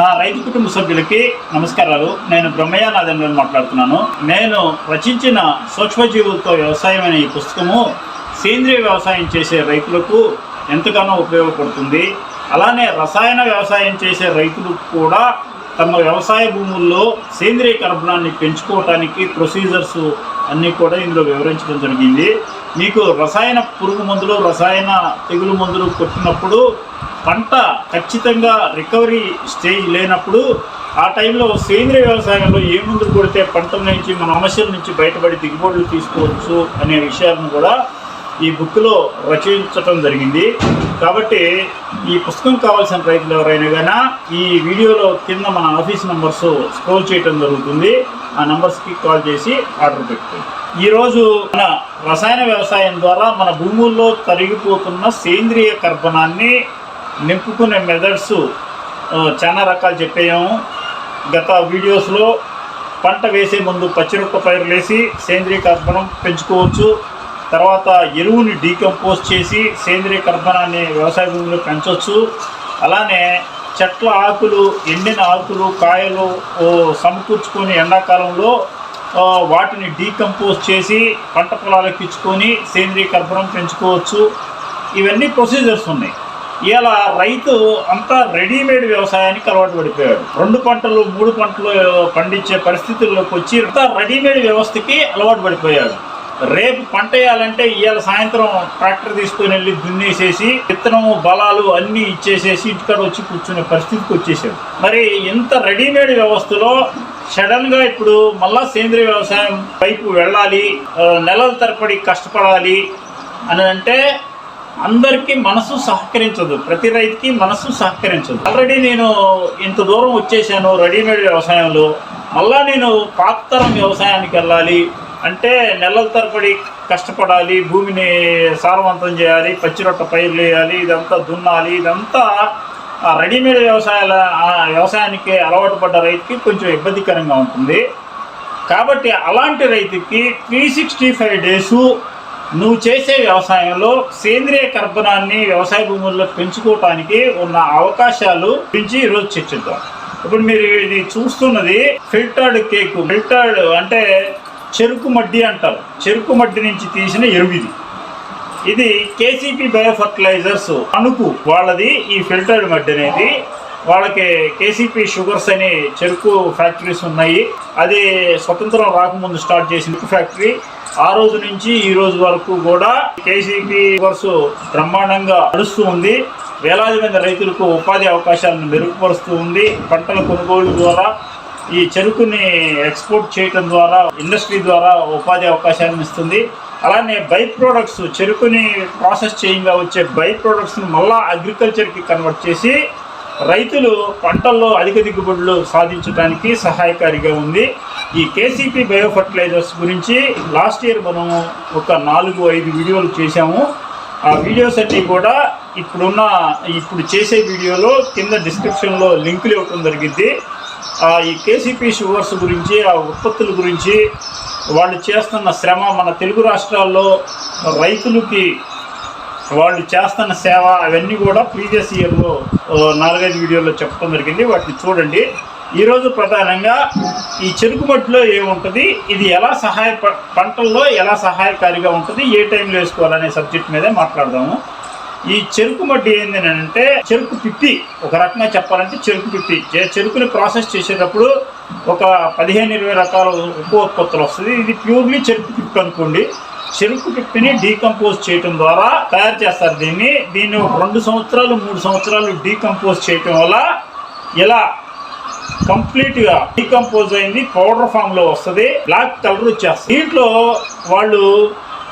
నా రైతు కుటుంబ సభ్యులకి నమస్కారాలు. నేను బ్రహ్మయ్య నాదెండ్రని మాట్లాడుతున్నాను. నేను రచించిన సూక్ష్మజీవులతో వ్యవసాయం అనే ఈ పుస్తకము సేంద్రియ వ్యవసాయం చేసే రైతులకు ఎంతగానో ఉపయోగపడుతుంది. అలానే రసాయన వ్యవసాయం చేసే రైతులు కూడా తమ వ్యవసాయ భూముల్లో సేంద్రియ కర్బనాన్ని పెంచుకోవటానికి ప్రొసీజర్స్ అన్నీ కూడా ఇందులో వివరించడం జరిగింది. మీకు రసాయన పురుగు మందులు రసాయన తెగులు మందులు కొట్టినప్పుడు పంట ఖచ్చితంగా రికవరీ స్టేజ్ లేనప్పుడు ఆ టైంలో సేంద్రియ వ్యవసాయంలో ఏ మందులు కొడితే పంటల నుంచి మన సమస్యల నుంచి బయటపడి దిగుబడులు తీసుకోవచ్చు అనే విషయాలను కూడా ఈ బుక్లో రచించటం జరిగింది. కాబట్టి ఈ పుస్తకం కావాల్సిన రైతులు ఎవరైనా కానీ ఈ వీడియోలో కింద మన ఆఫీస్ నంబర్స్ స్క్రోల్ చేయటం జరుగుతుంది. ఆ నంబర్స్కి కాల్ చేసి ఆర్డర్ పెట్టుకోండి. ఈరోజు మన రసాయన వ్యవసాయం ద్వారా మన భూముల్లో తరిగిపోతున్న సేంద్రియ కర్బనాన్ని నింపుకునే మెథడ్స్ చాలా రకాలు చెప్పాము. గత వీడియోస్లో పంట వేసే ముందు పచ్చిరొట్ట పైరులేసి సేంద్రియ కర్బనం పెంచుకోవచ్చు. తర్వాత ఎరువుని డీకంపోజ్ చేసి సేంద్రియ కర్బనాన్ని వ్యవసాయ భూమిలో పెంచవచ్చు అలానే చెట్ల ఆకులు ఎండిన ఆకులు కాయలు సమకూర్చుకొని ఎండాకాలంలో వాటిని డీకంపోజ్ చేసి పంట పొలాలకు ఇచ్చుకొని సేంద్రియ కర్బనం పెంచుకోవచ్చు. ఇవన్నీ ప్రొసీజర్స్ ఉన్నాయి. ఇలా రైతు అంతా రెడీమేడ్ వ్యవసాయానికి అలవాటు పడిపోయాడు. రెండు పంటలు మూడు పంటలు పండించే పరిస్థితుల్లోకి వచ్చి అంతా రెడీమేడ్ వ్యవస్థకి అలవాటు పడిపోయాడు. రేపు పంట వేయాలంటే ఇవాళ సాయంత్రం ట్రాక్టర్ తీసుకొని వెళ్ళి దున్నేసేసి విత్తనం బలాలు అన్నీ ఇచ్చేసేసి ఇంటికాడ వచ్చి కూర్చునే పరిస్థితికి వచ్చేసాడు. మరి ఇంత రెడీమేడ్ వ్యవస్థలో సడన్గా ఇప్పుడు మళ్ళా సేంద్రియ వ్యవసాయం వైపు వెళ్ళాలి నెలల తరబడి కష్టపడాలి అని అంటే అందరికీ మనసు సహకరించదు. ప్రతి రైతుకి మనసు సహకరించదు. ఆల్రెడీ నేను ఇంత దూరం వచ్చేసాను రెడీమేడ్ వ్యవసాయంలో. మళ్ళా నేను పాత తరం వ్యవసాయానికి వెళ్ళాలి అంటే నెలల తరబడి కష్టపడాలి భూమిని సారవంతం చేయాలి పచ్చిరొట్ట పైర్లు వేయాలి ఇదంతా దున్నాలి ఇదంతా రెడీమేడ్ వ్యవసాయాల ఆ వ్యవసాయానికి అలవాటు పడ్డ రైతుకి కొంచెం ఇబ్బందికరంగా ఉంటుంది. కాబట్టి అలాంటి రైతుకి త్రీ సిక్స్టీ ఫైవ్ డేసు నువ్వు చేసే వ్యవసాయంలో సేంద్రియ కర్బనాన్ని వ్యవసాయ భూముల్లో పెంచుకోవటానికి ఉన్న అవకాశాలు గురించి ఈరోజు చర్చిద్దాం. ఇప్పుడు మీరు ఇది చూస్తున్నది ఫిల్టర్డ్ కేక్ ఫిల్టర్డ్ అంటే చెరుకు మడ్డి అంటారు. చెరుకు మడ్డి నుంచి తీసిన ఎరువు ఇది కేసీపీ బయో ఫర్టిలైజర్స్ అణుకు వాళ్ళది ఈ ఫిల్టర్డ్ మడ్డి అనేది. వాళ్ళకి కేసీపీ షుగర్స్ అనే చెరుకు ఫ్యాక్టరీస్ ఉన్నాయి. అది స్వతంత్రం రాకముందు స్టార్ట్ చేసిన ఫ్యాక్టరీ. ఆ రోజు నుంచి ఈ రోజు వరకు కూడా కేసీపీ షుగర్స్ బ్రహ్మాండంగా నడుస్తూ ఉంది. వేలాది మంది రైతులకు ఉపాధి అవకాశాలను మెరుగుపరుస్తూ ఉంది. పంటల కొనుగోలు ద్వారా ఈ చెరుకుని ఎక్స్పోర్ట్ చేయటం ద్వారా ఇండస్ట్రీ ద్వారా ఉపాధి అవకాశాలను ఇస్తుంది. అలానే బై ప్రోడక్ట్స్ చెరుకుని ప్రాసెస్ చేయంగా వచ్చే బై ప్రోడక్ట్స్ని మళ్ళా అగ్రికల్చర్కి కన్వర్ట్ చేసి రైతులు పంటల్లో అధిక దిగుబడులు సాధించడానికి సహాయకారిగా ఉంది. ఈ కేసీపీ బయో ఫర్టిలైజర్స్ గురించి లాస్ట్ ఇయర్ మనం ఒక నాలుగు ఐదు వీడియోలు చేశాము. ఆ వీడియోస్ అన్నీ కూడా ఇప్పుడున్న ఇప్పుడు చేసే వీడియోలో కింద డిస్క్రిప్షన్లో లింకులు ఇవ్వటం జరిగింది. ఈ కేసీపీ షుగర్స్ గురించి ఆ ఉత్పత్తుల గురించి వాళ్ళు చేస్తున్న శ్రమ మన తెలుగు రాష్ట్రాల్లో రైతులకి వాళ్ళు చేస్తున్న సేవ అవన్నీ కూడా ప్రీవియస్ ఇయర్లో నాలుగైదు వీడియోలో చెప్పడం జరిగింది. వాటిని చూడండి. ఈరోజు ప్రధానంగా ఈ చెరుకు మట్టిలో ఏముంటుంది? ఇది ఎలా సహాయ పంటల్లో ఎలా సహాయకారిగా ఉంటుంది? ఏ టైంలో వేసుకోవాలనే సబ్జెక్ట్ మీదే మాట్లాడదాము. ఈ చెరుకు మట్టి ఏంది అంటే చెరుకు పిప్పి ఒక రకంగా చెప్పాలంటే చెరుకు పిప్పి. చెరుకుని ప్రాసెస్ చేసేటప్పుడు ఒక పదిహేను ఇరవై రకాల ఉప ఉత్పత్తులు వస్తుంది. ఇది ప్యూర్లీ చెరుకు పిప్పి అనుకోండి. చెరుకు పిప్పిని డీకంపోజ్ చేయటం ద్వారా తయారు చేస్తారు దీన్ని. దీన్ని రెండు సంవత్సరాలు మూడు సంవత్సరాలు డీకంపోజ్ చేయటం వల్ల ఇలా కంప్లీట్గా డీకంపోజ్ అయింది పౌడర్ ఫామ్లో వస్తుంది బ్లాక్ కలర్ వచ్చేస్తుంది. దీంట్లో వాళ్ళు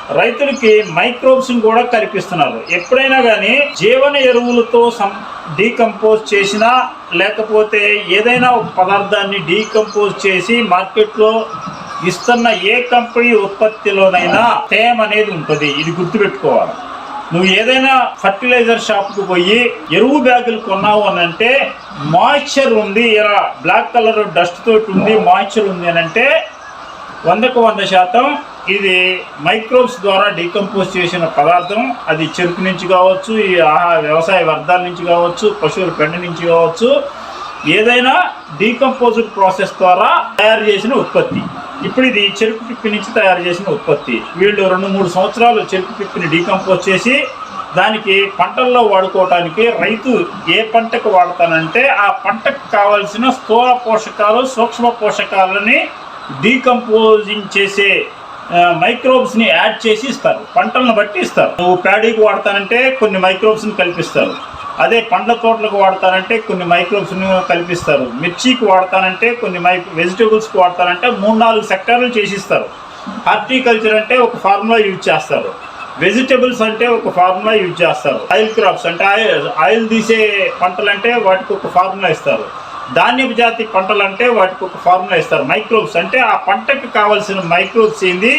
రైతులకి మైక్రోబ్స్ కూడా కల్పిస్తున్నారు. ఎప్పుడైనా కానీ జీవన ఎరువులతో సం డీకంపోజ్ చేసినా లేకపోతే ఏదైనా ఒక పదార్థాన్ని డీకంపోజ్ చేసి మార్కెట్లో ఇస్తున్న ఏ కంపెనీ ఉత్పత్తిలోనైనా తేమ అనేది ఉంటుంది. ఇది గుర్తుపెట్టుకోవాలి. నువ్వు ఏదైనా ఫర్టిలైజర్ షాప్కి పోయి ఎరువు బ్యాగులు కొన్నావు అని అంటే మాయిశ్చర్ ఉంది ఇలా బ్లాక్ కలర్ డస్ట్ తోటి ఉంది మాయిశ్చర్ ఉంది అని అంటే వందకు వంద శాతం ఇది మైక్రోబ్స్ ద్వారా డీకంపోజ్ చేసిన పదార్థం. అది చెరుకు నుంచి కావచ్చు ఈ ఆహా వ్యవసాయ వ్యర్థాల నుంచి కావచ్చు పశువుల పెండ నుంచి కావచ్చు. ఏదైనా డీకంపోజ్డ్ ప్రాసెస్ ద్వారా తయారు చేసిన ఉత్పత్తి. ఇప్పుడు ఇది చెరుకు పిప్పి నుంచి తయారు చేసిన ఉత్పత్తి. వీళ్ళు రెండు మూడు సంవత్సరాలు చెరుకు పిప్పిని డీకంపోజ్ చేసి దానికి పంటల్లో వాడుకోవటానికి రైతు ఏ పంటకు వాడతానంటే ఆ పంటకు కావలసిన స్థూల పోషకాలు సూక్ష్మ పోషకాలని డీకంపోజింగ్ చేసే మైక్రోబ్స్ని యాడ్ చేసి ఇస్తారు. పంటలను బట్టి ఇస్తారు. నువ్వు ప్యాడీకి వాడతానంటే కొన్ని మైక్రోబ్స్ని కల్పిస్తారు. అదే పండ్ల తోటలకు వాడతానంటే కొన్ని మైక్రోబ్స్ను కల్పిస్తారు. మిర్చికి వాడతానంటే కొన్ని మై వెజిటేబుల్స్కి వాడతానంటే మూడు నాలుగు సెక్టార్లు చేసిస్తారు హార్టికల్చర్ అంటే ఒక ఫార్ములా యూజ్ చేస్తారు. వెజిటేబుల్స్ అంటే ఒక ఫార్ములా యూజ్ చేస్తారు. ఆయిల్ క్రాప్స్ అంటే ఆయిల్ ఆయిల్ తీసే పంటలు అంటే వాటికి ఒక ఫార్ములా ఇస్తారు. ధాన్యపు జాతి పంటలు అంటే వాటికి ఒక ఫార్ములా ఇస్తారు. మైక్రోబ్స్ అంటే ఆ పంటకు కావాల్సిన మైక్రోబ్స్ ఏంది?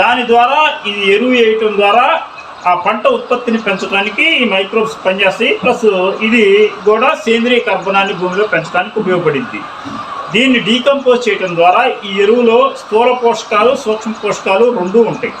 దాని ద్వారా ఇది ఎరువు వేయటం ద్వారా ఆ పంట ఉత్పత్తిని పెంచడానికి ఈ మైక్రోబ్స్ పనిచేస్తాయి. ప్లస్ ఇది కూడా సేంద్రియ కర్బనాన్ని భూమిలో పెంచడానికి ఉపయోగపడింది. దీన్ని డీకంపోజ్ చేయడం ద్వారా ఈ ఎరువులో స్థూల పోషకాలు సూక్ష్మ పోషకాలు రెండూ ఉంటాయి.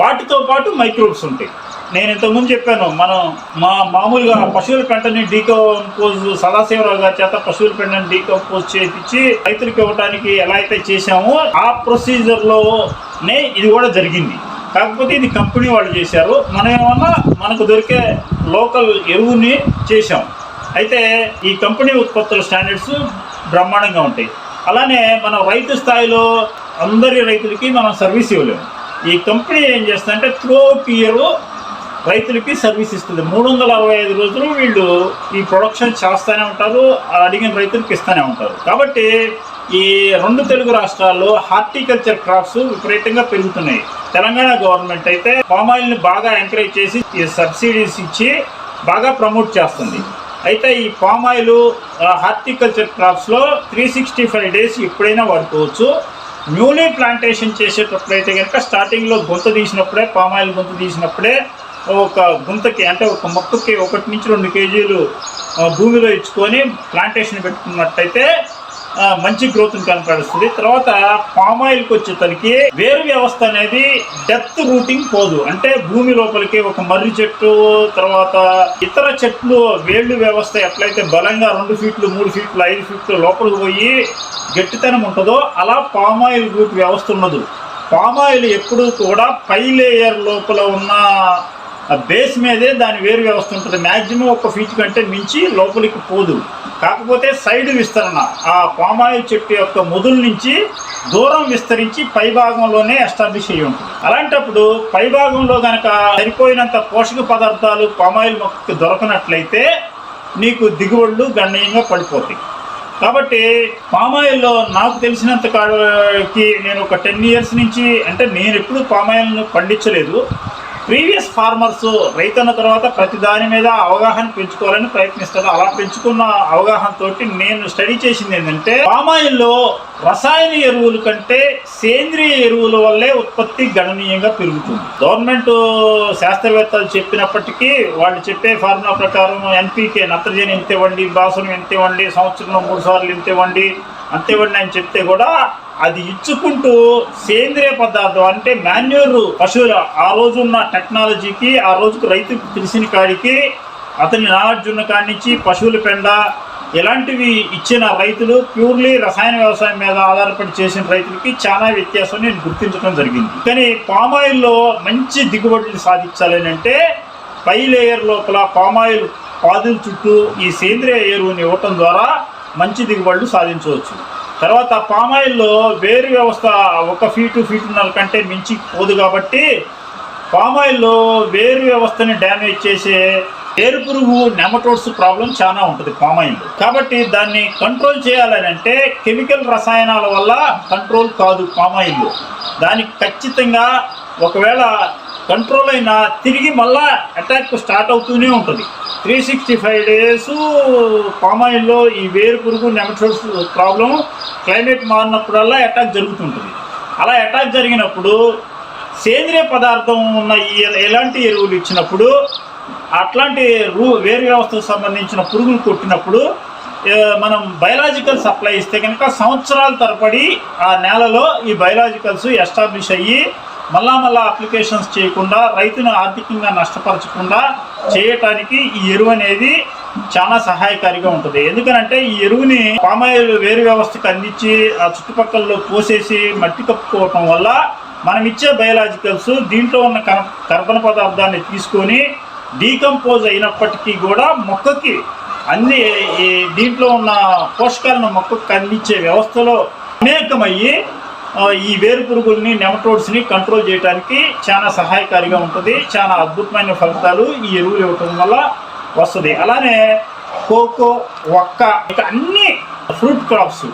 వాటితో పాటు మైక్రోబ్స్ ఉంటాయి. నేను ఇంతకుముందు చెప్పాను మనం మా మామూలుగా పశువుల పెంటని డీకంపోజ్ సదాశివరావు గారి చేత పశువుల పెంటని డీకంపోజ్ చేయించి రైతులకు ఇవ్వడానికి ఎలా అయితే చేశామో ఆ ప్రొసీజర్లోనే ఇది కూడా జరిగింది. కాకపోతే ఇది కంపెనీ వాళ్ళు చేశారు. మనం ఏమన్నా మనకు దొరికే లోకల్ ఎరువుని చేశాం. అయితే ఈ కంపెనీ ఉత్పత్తుల స్టాండర్డ్స్ బ్రహ్మాండంగా ఉంటాయి. అలానే మనం రైతు స్థాయిలో అందరి రైతులకి మనం సర్వీస్ ఇవ్వలేము. ఈ కంపెనీ ఏం చేస్తుందంటే త్రూ అవుట్ ఇయర్ రైతులకి సర్వీస్ ఇస్తుంది. మూడు వందల అరవై ఐదు రోజులు వీళ్ళు ఈ ప్రొడక్షన్ చేస్తూనే ఉంటారు అడిగిన రైతులకు ఇస్తూనే ఉంటారు. కాబట్టి ఈ రెండు తెలుగు రాష్ట్రాల్లో హార్టికల్చర్ క్రాప్స్ విపరీతంగా పెరుగుతున్నాయి. తెలంగాణ గవర్నమెంట్ అయితే పామాయిల్ని బాగా ఎంకరేజ్ చేసి ఈ సబ్సిడీస్ ఇచ్చి బాగా ప్రమోట్ చేస్తుంది. అయితే ఈ పామాయిల్ హార్టికల్చర్ క్రాప్స్లో త్రీ సిక్స్టీ ఫైవ్ డేస్ ఎప్పుడైనా వాడుకోవచ్చు. న్యూలీ ప్లాంటేషన్ చేసేటప్పుడు అయితే కనుక స్టార్టింగ్లో గుంత తీసినప్పుడే పామాయిల్ గుంత తీసినప్పుడే ఒక గుంతకి అంటే ఒక మొక్కకి ఒకటి నుంచి రెండు కేజీలు భూమిలో ఇచ్చుకొని ప్లాంటేషన్ పెట్టుకున్నట్టయితే మంచి గ్రోత్ కనపడుస్తుంది తర్వాత పామాయిల్కి వచ్చేసరికి వేరు వ్యవస్థ అనేది డెప్త్ రూటింగ్ పోదు. అంటే భూమి లోపలికి ఒక మర్రి చెట్టు తర్వాత ఇతర చెట్లు వేళ్ళు వ్యవస్థ ఎట్లయితే బలంగా రెండు ఫీట్లు మూడు ఫీట్లు ఐదు ఫీట్లు లోపలికి పోయి గట్టితనం ఉంటుందో అలా పామాయిల్ రూట్ వ్యవస్థ ఉండదు పామాయిల్ ఎప్పుడూ కూడా పై లేయర్ లోపల ఉన్న ఆ బేస్ మీదే దాని వేరు వ్యవస్థ ఉంటుంది. మ్యాక్సిమం ఒక ఫీట్ కంటే మించి లోపలికి పోదు. కాకపోతే సైడ్ విస్తరణ ఆ పామాయిల్ చెట్టు యొక్క మొదలు నుంచి దూరం విస్తరించి పై భాగంలోనే ఎస్టాబ్లిష్ అయ్యి ఉంటుంది. అలాంటప్పుడు పై భాగంలో కనుక సరిపోయినంత పోషక పదార్థాలు పామాయిల్ మొక్కకి దొరకనట్లయితే నీకు దిగుబడులు గణనీయంగా పడిపోతాయి. కాబట్టి పామాయిల్లో నాకు తెలిసినంత కాడికి నేను ఒక టెన్ ఇయర్స్ నుంచి అంటే నేను ఎప్పుడు పామాయిల్ను పండించలేదు. ప్రీవియస్ ఫార్మర్స్ రైతన్న తర్వాత ప్రతి దాని మీద అవగాహన పెంచుకోవాలని ప్రయత్నిస్తారు. అలా పెంచుకున్న అవగాహనతో నేను స్టడీ చేసింది ఏంటంటే పామాయిల్లో రసాయన ఎరువుల కంటే సేంద్రియ ఎరువుల వల్లే ఉత్పత్తి గణనీయంగా పెరుగుతుంది. గవర్నమెంట్ శాస్త్రవేత్తలు చెప్పినప్పటికీ వాళ్ళు చెప్పే ఫార్ములా ప్రకారం ఎన్పీకే నత్రజని ఎంత ఇవ్వండి బాసును ఎంత ఇవ్వండి సంవత్సరంలో మూడు సార్లు ఎంత ఇవ్వండి అంత అని చెప్తే కూడా అది ఇచ్చుకుంటూ సేంద్రియ పదార్థం అంటే మాన్యూర్ పశువుల ఆ రోజున్న టెక్నాలజీకి ఆ రోజుకు రైతు తెలిసిన కాడికి అతని నాగార్జున ఉన్న నుంచి పశువుల పెండ ఇలాంటివి ఇచ్చిన రైతులు ప్యూర్లీ రసాయన వ్యవసాయం మీద ఆధారపడి చేసిన రైతులకి చాలా వ్యత్యాసం నేను గుర్తించడం జరిగింది. కానీ పామాయిల్లో మంచి దిగుబడులు సాధించాలని అంటే పై లేయర్ లోపల పామాయిల్ పాదుల చుట్టూ ఈ సేంద్రియ ఎరువుని ఇవ్వటం ద్వారా మంచి దిగుబడులు సాధించవచ్చు. తర్వాత పామాయిల్లో వేరు వ్యవస్థ ఒక ఫీటు ఫీటున్నర కంటే మించి పోదు కాబట్టి పామాయిల్లో వేరు వ్యవస్థని డ్యామేజ్ చేసే వేరు పురుగు నెమటోడ్స్ ప్రాబ్లం చాలా ఉంటుంది పామాయిల్ కాబట్టి దాన్ని కంట్రోల్ చేయాలని అంటే కెమికల్ రసాయనాల వల్ల కంట్రోల్ కాదు పామాయిల్ దానికి ఖచ్చితంగా ఒకవేళ కంట్రోల్ అయినా తిరిగి మళ్ళా అటాక్ స్టార్ట్ అవుతూనే ఉంటుంది. త్రీ సిక్స్టీ ఫైవ్ డేస్ పామాయిల్లో ఈ వేరు పురుగు నెమటోడ్స్ ప్రాబ్లం క్లైమేట్ మారినప్పుడల్లా అటాక్ జరుగుతుంటుంది. అలా అటాక్ జరిగినప్పుడు సేంద్రియ పదార్థం ఉన్న ఈ ఎలాంటి ఎరువులు ఇచ్చినప్పుడు అట్లాంటి రూ వేరు వ్యవస్థకు సంబంధించిన పురుగులు కొట్టినప్పుడు మనం బయలాజికల్ సప్లై ఇస్తే కనుక సంవత్సరాల తరబడి ఆ నేలలో ఈ బయలాజికల్స్ ఎస్టాబ్లిష్ అయ్యి మళ్ళా మళ్ళా అప్లికేషన్స్ చేయకుండా రైతును ఆర్థికంగా నష్టపరచకుండా చేయటానికి ఈ ఎరువు అనేది చాలా సహాయకారిగా ఉంటుంది. ఎందుకనంటే ఈ ఎరువుని పామాయిల్ వేరు వ్యవస్థకు అందించి ఆ చుట్టుపక్కల పోసేసి మట్టి కప్పుకోవటం వల్ల మనం ఇచ్చే బయలాజికల్స్ దీంట్లో ఉన్న కర్బన పదార్థాన్ని తీసుకొని డీకంపోజ్ అయినప్పటికీ కూడా మొక్కకి అన్ని ఈ దీంట్లో ఉన్న పోషకాలను మొక్కకు అందించే వ్యవస్థలో అనేకమయ్యి ఈ వేరు పురుగుల్ని నెమటోడ్స్ని కంట్రోల్ చేయడానికి చాలా సహాయకారిగా ఉంటుంది. చాలా అద్భుతమైన ఫలితాలు ఈ ఎరువులు ఇవ్వటం వల్ల వస్తుంది. అలానే కోకో ఒక్క ఇక అన్ని ఫ్రూట్ క్రాప్స్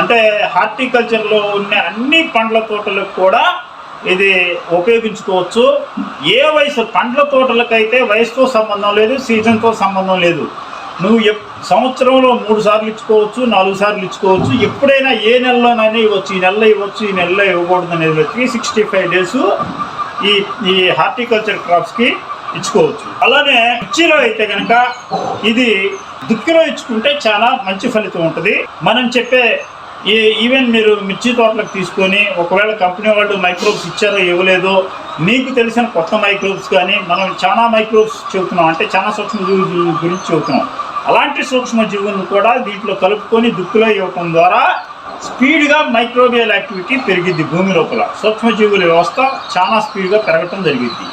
అంటే హార్టికల్చర్లో ఉన్న అన్ని పండ్ల తోటలకు కూడా ఇది ఉపయోగించుకోవచ్చు. ఏ వయసు పండ్ల తోటలకైతే వయసుతో సంబంధం లేదు సీజన్తో సంబంధం లేదు. నువ్వు ఎప్ సంవత్సరంలో మూడు సార్లు ఇచ్చుకోవచ్చు నాలుగు సార్లు ఇచ్చుకోవచ్చు ఎప్పుడైనా ఏ నెలలోనైనా ఇవ్వచ్చు. ఈ నెలలో ఇవ్వచ్చు ఈ నెలలో ఇవ్వకూడదు అనేది త్రీ సిక్స్టీ ఫైవ్ డేస్ ఈ ఈ హార్టికల్చర్ క్రాప్స్కి ఇచ్చుకోవచ్చు. అలానే మిర్చిలో అయితే కనుక ఇది దుక్కిలో ఇచ్చుకుంటే చాలా మంచి ఫలితం ఉంటుంది. మనం చెప్పే ఈ ఈవెన్ మీరు మిర్చి తోటలకు తీసుకొని ఒకవేళ కంపెనీ వాళ్ళు మైక్రోబ్స్ ఇచ్చారో ఇవ్వలేదో మీకు తెలిసిన కొత్త మైక్రోబ్స్ కానీ మనం చాలా మైక్రోబ్స్ చెబుతున్నాం. అంటే చాలా సూక్ష్మజీవుల గురించి చెబుతున్నాం. అలాంటి సూక్ష్మజీవులను కూడా దీంట్లో కలుపుకొని దుక్కులో ఇవ్వటం ద్వారా స్పీడ్గా మైక్రోబియల్ యాక్టివిటీ పెరిగిద్ది భూమి లోపల. సూక్ష్మజీవుల వ్యవస్థ చాలా స్పీడ్గా పెరగటం జరిగింది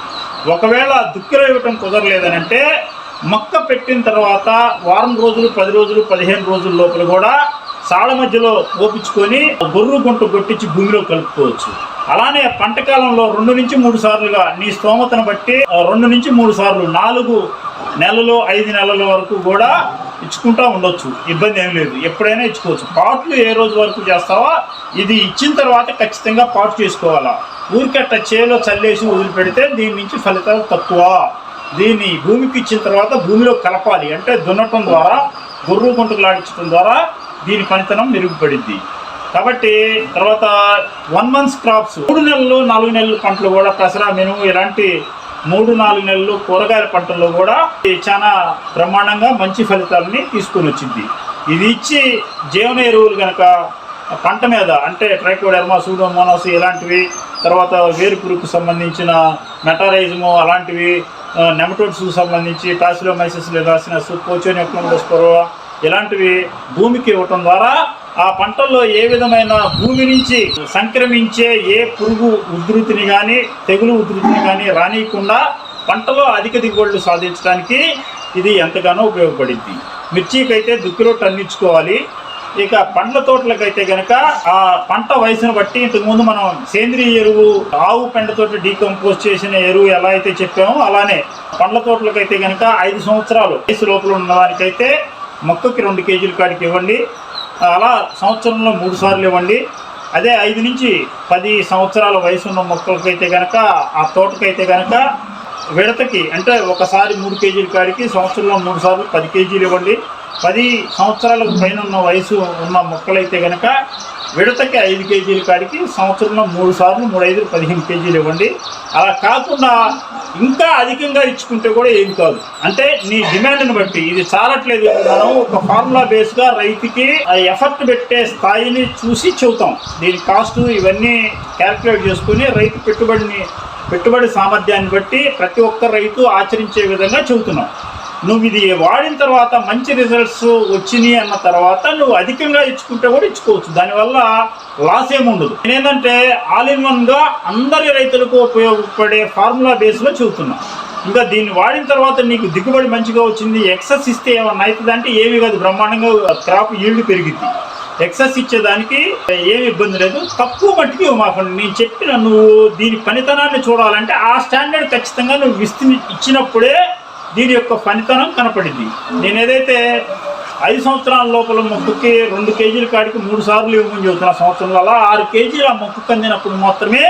ఒకవేళ దుక్కిలో ఇవ్వటం కుదరలేదనంటే మొక్క పెట్టిన తర్వాత వారం రోజులు పది రోజులు పదిహేను రోజుల లోపల కూడా సాల మధ్యలో ఓపించుకొని గొర్రు గుంట కొట్టించి భూమిలో కలుపుకోవచ్చు. అలానే పంట కాలంలో రెండు నుంచి మూడు సార్లుగా నీ స్తోమతను బట్టి రెండు నుంచి మూడు సార్లు నాలుగు నెలలు ఐదు నెలల వరకు కూడా ఇచ్చుకుంటా ఉండొచ్చు. ఇబ్బంది ఏం లేదు. ఎప్పుడైనా ఇచ్చుకోవచ్చు. పాట్లు ఏ రోజు వరకు చేస్తావా? ఇది ఇచ్చిన తర్వాత ఖచ్చితంగా పాటు చేసుకోవాలా? ఊరికట్ట చేలో చల్లేసి వదిలిపెడితే దీని నుంచి ఫలితాలు తక్కువ. దీన్ని భూమికి ఇచ్చిన తర్వాత భూమిలో కలపాలి. అంటే దున్నటం ద్వారా గుర్రు గుంటకు లాడించడం ద్వారా దీని పనితనం మెరుగుపడింది. కాబట్టి తర్వాత వన్ మంత్స్ క్రాప్స్ మూడు నెలలు నాలుగు నెలల పంటలు కూడా పెసర మినుము ఇలాంటి మూడు నాలుగు నెలలు కూరగాయల పంటల్లో కూడా ఇది చాలా బ్రహ్మాండంగా మంచి ఫలితాలని తీసుకొని వచ్చింది. ఇది ఇచ్చి జీవన ఎరువులు కనుక పంట మీద అంటే ట్రైకోడెర్మా సూడోమోనాస్ ఇలాంటివి తర్వాత వేరు పురుగుకు సంబంధించిన మెటారైజము అలాంటివి నెమటోడ్స్కు సంబంధించి టాసిలోమైసిస్ రాసిన పోచోనియోక్లోమోస్పొరో ఇలాంటివి భూమికి ఇవ్వటం ద్వారా ఆ పంటల్లో ఏ విధమైన భూమి నుంచి సంక్రమించే ఏ పురుగు ఉధృతిని కానీ తెగులు ఉధృతిని కానీ రానియకుండా పంటలో అధిక దిగుబడులు సాధించడానికి ఇది ఎంతగానో ఉపయోగపడింది. మిర్చికైతే దుక్కిలో టన్నిచ్చుకోవాలి ఇక పండ్ల తోటలకైతే గనక ఆ పంట వయసును బట్టి ఇంతకుముందు మనం సేంద్రియ ఎరువు ఆవు పెండతోటి డీకంపోజ్ చేసిన ఎరువు ఎలా అయితే చెప్పామో అలానే పండ్ల తోటలకైతే గనక ఐదు సంవత్సరాలు వయసు లోపల ఉన్న వారికైతే మొక్కకి రెండు కేజీల కాడికి ఇవ్వండి. అలా సంవత్సరంలో మూడు సార్లు ఇవ్వండి. అదే ఐదు నుంచి పది సంవత్సరాల వయసు ఉన్న మొక్కలకైతే కనుక ఆ తోటకైతే కనుక విడతకి అంటే ఒకసారి మూడు కేజీల కాడికి సంవత్సరంలో మూడు సార్లు పది కేజీలు ఇవ్వండి. పది సంవత్సరాలకు పైన ఉన్న వయసు ఉన్న మొక్కలైతే కనుక విడతకి ఐదు కేజీల కాడికి సంవత్సరంలో మూడు సార్లు మూడు ఐదు పదిహేను కేజీలు ఇవ్వండి. అలా కాకుండా ఇంకా అధికంగా ఇచ్చుకుంటే కూడా ఏం కాదు. అంటే నీ డిమాండ్ని బట్టి ఇది చాలట్లేదు మనం ఒక ఫార్ములా బేస్గా రైతుకి ఎఫర్ట్ పెట్టే స్థాయిని చూసి చెబుతాం. దీని కాస్ట్ ఇవన్నీ క్యాల్కులేట్ చేసుకుని రైతు పెట్టుబడిని పెట్టుబడి సామర్థ్యాన్ని బట్టి ప్రతి ఒక్క రైతు ఆచరించే విధంగా చెబుతున్నాం. నువ్వు ఇది వాడిన తర్వాత మంచి రిజల్ట్స్ వచ్చినాయి అన్న తర్వాత నువ్వు అధికంగా ఇచ్చుకుంటే కూడా ఇచ్చుకోవచ్చు. దానివల్ల లాస్ ఏముండదు నేనేంటంటే ఆల్ ఇన్ వన్గా అందరి రైతులకు ఉపయోగపడే ఫార్ములా బేస్లో చెబుతున్నా. ఇంకా దీన్ని వాడిన తర్వాత నీకు దిగుబడి మంచిగా వచ్చింది ఎక్సెస్ ఇస్తే ఏమన్నా అవుతుంది అంటే ఏమి కాదు. బ్రహ్మాండంగా క్రాప్ ఈల్డ్ పెరిగింది ఎక్సెస్ ఇచ్చేదానికి ఏమి ఇబ్బంది లేదు. తక్కువ మట్టికి మాకండి నేను చెప్పిన నువ్వు దీని పనితనాన్ని చూడాలంటే ఆ స్టాండర్డ్ ఖచ్చితంగా నువ్వు విస్తీ ఇచ్చినప్పుడే దీని యొక్క పనితనం కనపడింది. నేను ఏదైతే ఐదు సంవత్సరాల లోపల మొక్కకి రెండు కేజీల కాడికి మూడు సార్లు ఇవ్వమని చెబుతున్నా సంవత్సరంలో అలా ఆరు కేజీలు ఆ మొక్కకు అందినప్పుడు మాత్రమే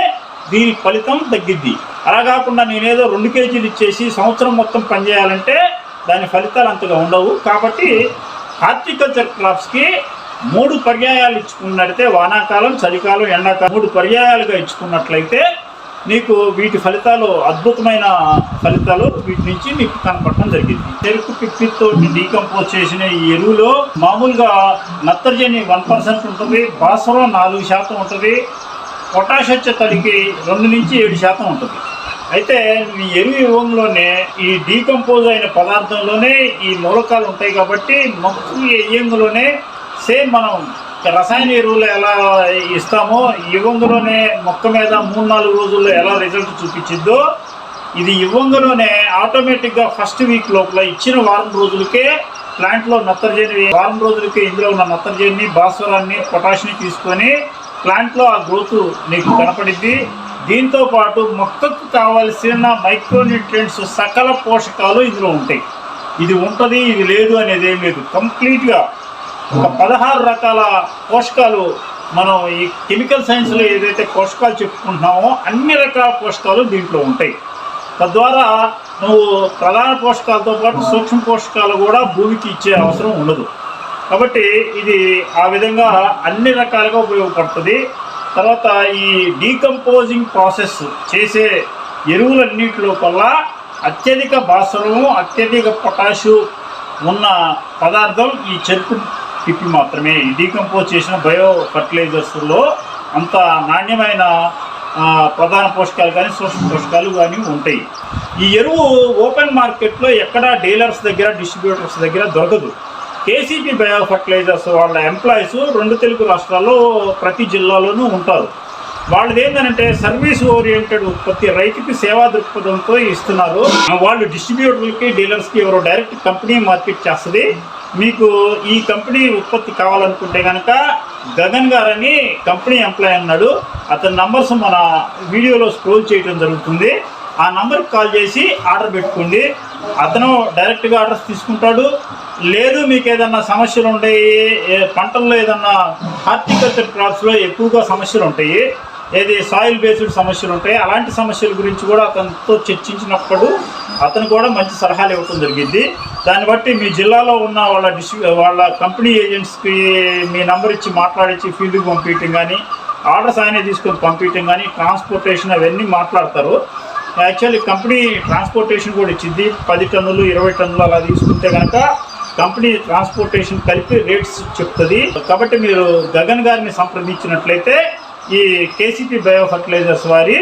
దీని ఫలితం తగ్గిద్ది. అలా కాకుండా నేనేదో రెండు కేజీలు ఇచ్చేసి సంవత్సరం మొత్తం పనిచేయాలంటే దాని ఫలితాలు అంతగా ఉండవు. కాబట్టి హార్టికల్చర్ క్రాప్స్కి మూడు పర్యాయాలు ఇచ్చుకున్నట్లయితే వానాకాలం చలికాలం ఎండాకాలం మూడు పర్యాయాలుగా ఇచ్చుకున్నట్లయితే నీకు వీటి ఫలితాలు అద్భుతమైన ఫలితాలు వీటి నుంచి నీకు కనపడటం జరిగింది. చెరుకు పిక్పితో డీకంపోజ్ చేసిన ఈ ఎరువులో మామూలుగా నత్రజని వన్ పర్సెంట్ ఉంటుంది భాస్వరం నాలుగు శాతం ఉంటుంది పొటాష్ వచ్చే తడికి రెండు నుంచి ఏడు శాతం ఉంటుంది. అయితే ఈ ఎరువు ఇవ్వంలోనే ఈ డీకంపోజ్ అయిన పదార్థంలోనే ఈ మూలకాలు ఉంటాయి కాబట్టి మొక్క ఏయంలోనే సేమ్ మనం రసాయన ఎరువులు ఎలా ఇస్తామో ఇవ్వంలోనే మొక్క మీద మూడు నాలుగు రోజుల్లో ఎలా రిజల్ట్ చూపించిద్దో ఇది ఇవ్వంగానే ఆటోమేటిక్గా ఫస్ట్ వీక్ లోపల ఇచ్చిన వారం రోజులకే ప్లాంట్లో నత్రజని వారం రోజులకే ఇందులో ఉన్న నత్రజని భాస్వరాన్ని పొటాషియం తీసుకొని ప్లాంట్లో ఆ గ్రోత్ నీకు కనపడిద్ది. దీంతో పాటు మొక్కకు కావలసిన మైక్రోన్యూట్రియంట్స్ సకల పోషకాలు ఇందులో ఉంటాయి. ఇది ఉంటుంది ఇది లేదు అనేది ఏం లేదు. కంప్లీట్గా ఒక పదహారు రకాల పోషకాలు మనం ఈ కెమికల్ సైన్స్లో ఏదైతే పోషకాలు చెప్పుకుంటున్నామో అన్ని రకాల పోషకాలు దీంట్లో ఉంటాయి. తద్వారా నువ్వు ప్రధాన పోషకాలతో పాటు సూక్ష్మ పోషకాలు కూడా భూమికి ఇచ్చే అవసరం ఉండదు. కాబట్టి ఇది ఆ విధంగా అన్ని రకాలుగా ఉపయోగపడుతుంది. తర్వాత ఈ డీకంపోజింగ్ ప్రాసెస్ చేసే ఎరువులన్నింటిలో కల్లా అత్యధిక భాస్వరము అత్యధిక పొటాషు ఉన్న పదార్థం ఈ చెరుకు ఇప్పుడు మాత్రమే. డీకంపోజ్ చేసిన బయో ఫర్టిలైజర్స్లో అంత నాణ్యమైన ప్రధాన పోషకాలు కానీ సూక్ష్మ పోషకాలు కానీ ఉంటాయి. ఈ ఎరువు ఓపెన్ మార్కెట్లో ఎక్కడ డీలర్స్ దగ్గర డిస్ట్రిబ్యూటర్స్ దగ్గర దొరకదు. కేసీపీ బయో ఫర్టిలైజర్స్ వాళ్ళ ఎంప్లాయీస్ రెండు తెలుగు రాష్ట్రాల్లో ప్రతి జిల్లాలోనూ ఉంటారు. వాళ్ళది ఏంటంటే సర్వీస్ ఓరియంటెడ్ ఉత్పత్తి రైతుకి సేవా దృక్పథంతో ఇస్తున్నారు. వాళ్ళు డిస్ట్రిబ్యూటర్లకి డీలర్స్కి ఎవరో డైరెక్ట్ కంపెనీ మార్కెట్ చేస్తుంది. మీకు ఈ కంపెనీ ఉత్పత్తి కావాలనుకుంటే కనుక గగన్ గారని కంపెనీ ఎంప్లాయ్ అన్నాడు. అతని నంబర్స్ మన వీడియోలో స్క్రోల్ చేయడం జరుగుతుంది. ఆ నంబర్కి కాల్ చేసి ఆర్డర్ పెట్టుకోండి. అతను డైరెక్ట్గా ఆర్డర్స్ తీసుకుంటాడు. లేదు మీకు ఏదన్నా సమస్యలు ఉంటాయి పంటల్లో ఏదన్నా హార్టికల్చర్ క్రాప్స్లో ఎక్కువగా సమస్యలు ఉంటాయి. ఏది సాయిల్ బేస్డ్ సమస్యలు ఉంటాయి అలాంటి సమస్యల గురించి కూడా అతనితో చర్చించినప్పుడు అతను కూడా మంచి సలహాలు ఇవ్వటం జరిగింది. దాన్ని బట్టి మీ జిల్లాలో ఉన్న వాళ్ళ డిస్ వాళ్ళ కంపెనీ ఏజెంట్స్కి మీ నంబర్ ఇచ్చి మాట్లాడించి ఫీల్డ్కి పంపించడం కానీ ఆర్డర్స్ ఆయనే తీసుకొని పంపించడం కానీ ట్రాన్స్పోర్టేషన్ అవన్నీ మాట్లాడతారు. యాక్చువల్లీ కంపెనీ ట్రాన్స్పోర్టేషన్ కూడా ఇచ్చింది పది టన్నులు ఇరవై టన్నులు అలా తీసుకుంటే కనుక కంపెనీ ట్రాన్స్పోర్టేషన్ కలిపి రేట్స్ చెప్తుంది. కాబట్టి మీరు గగన్ గారిని సంప్రదించినట్లయితే ఈ కేసీపీ బయో ఫర్టిలైజర్స్ వారి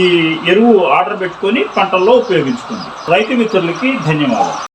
ఈ ఎరువు ఆర్డర్ పెట్టుకొని పంటల్లో ఉపయోగించుకోండి. రైతు మిత్రులకి ధన్యవాదాలు.